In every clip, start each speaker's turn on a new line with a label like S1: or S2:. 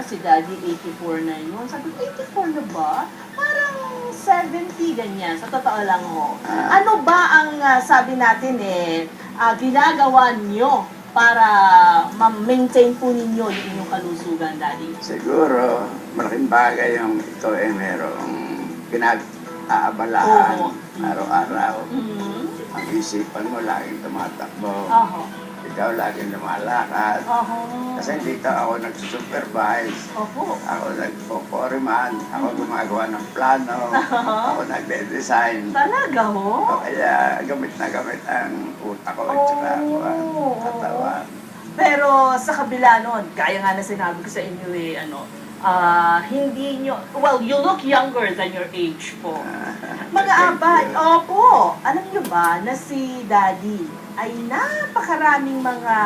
S1: Si Daddy 84 na yun. Sabi ko, 84 na ba? Parang 70 ganyan. Sa totoo lang ho. Ano ba ang ah, sabi natin eh, ah, ginagawa nyo para ma-maintain po ninyo yung inyong kalusugan, Daddy?
S2: Siguro, malaking bagay yung ito eh merong pinag-aabalahan araw-araw.
S1: Mhm.
S2: Ang isipan mo laging tumatakbo.
S1: Oho.
S2: Ikaw laging lumalakad.
S1: Oho.
S2: Kasi dito ako nagsusupervise.
S1: Opo.
S2: Ako nagpo-foreman. Ako gumagawa ng plano. Ako nagde-design.
S1: Talaga ho?
S2: O kaya gamit na gamit ang utak ko at saka ako ang
S1: Oo.
S2: katawan.
S1: Pero sa kabila nun, gaya nga na sinabi ko sa inyo eh, ano, ah, hindi nyo, well, you look younger than your age po. Mga
S2: Thank
S1: abad,
S2: you.
S1: opo, alam nyo ba na si Daddy ay napakaraming mga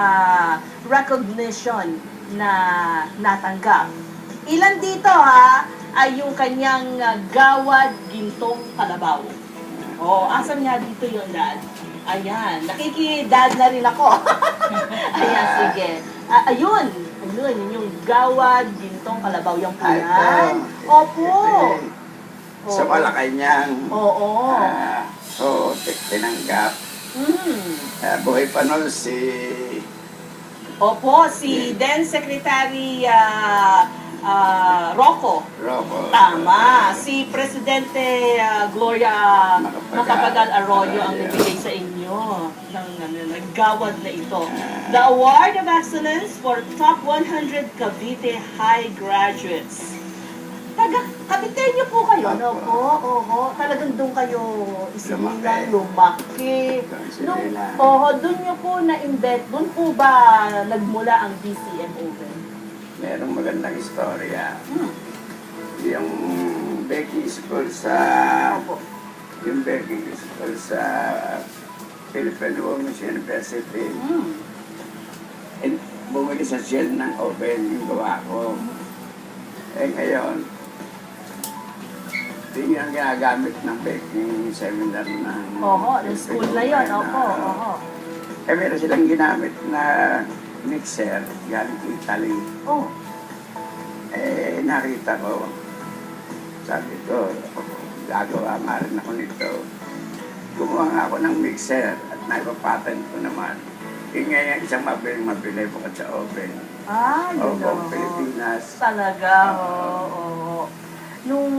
S1: recognition na natanggap. Ilan dito ha, ay yung kanyang ah, gawad gintong kalabaw. Oh, asan nga dito yung dad? Ayan, nakikidad na rin ako. Ayan, sige. Ah, ayun, ayun, yun yung gawad, gintong kalabaw, yung
S2: ito.
S1: Opo.
S2: Ito. Sa Malacanang.
S1: Oo.
S2: Ah, Oo, t- tinanggap.
S1: Mm.
S2: Ah, buhay pa nun si
S1: Opo, si then Secretary ah, ah, Rocco.
S2: Rocco.
S1: Tama. Si Presidente ah, Gloria
S2: Macapagal.
S1: Arroyo ang nagbigay sa inyo ng ano, naggawad na ito. The Award of Excellence for Top 100 Cavite High Graduates. Taga, Cavite niyo po kayo, no po? Oho, talagang doon kayo isinilang,
S2: Lumaki.
S1: Nung, oho, doon niyo po na-invent, doon po ba nagmula ang BCM Oven?
S2: Merong magandang istorya.
S1: Hmm.
S2: Yung baking school sa
S1: Opo.
S2: yung baking school sa Philippine Women's University.
S1: Hmm.
S2: And bumili sa shell ng oven yung gawa ko. Eh ngayon, hindi yung ginagamit ng baking seminar ng
S1: Oho, yung school na yun. Opo,
S2: Women,
S1: oho.
S2: Eh meron silang ginamit na mixer galing Italy.
S1: Oh,
S2: Eh, nakita ko, sabi ko, gagawa nga rin ako nito. Gumawa nga ako ng mixer at naipapatent ko naman. Yung ngayon, isang mabili, mabili bukod sa oven.
S1: ah, yun
S2: Opo,
S1: na.
S2: Pilipinas.
S1: Talaga, oo. oo. Nung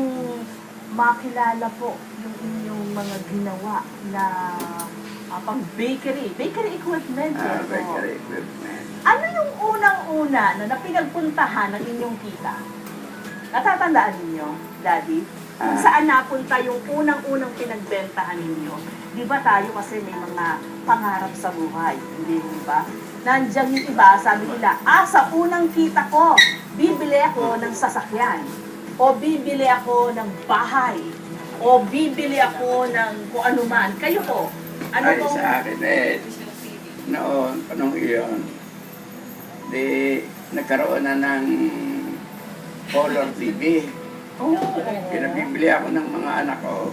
S1: makilala po yung inyong mga ginawa na ah, pang bakery, bakery equipment.
S2: Ah, bakery equipment.
S1: Ano yung unang-una na napinagpuntahan ng inyong kita? Natatandaan ninyo, Daddy? Kung
S2: Ah.
S1: saan napunta yung unang-unang pinagbentahan ninyo? Di ba tayo kasi may mga pangarap sa buhay, hindi ba? Nandiyan yung iba, sabi nila, ah, sa unang kita ko, bibili ako ng sasakyan. O bibili ako ng bahay. O bibili ako ng kung ano man. Kayo po, ano
S2: Ay, sa akin eh, noon, panong iyon, di nagkaroon na ng color TV.
S1: Oh,
S2: Pinabibili ako ng mga anak ko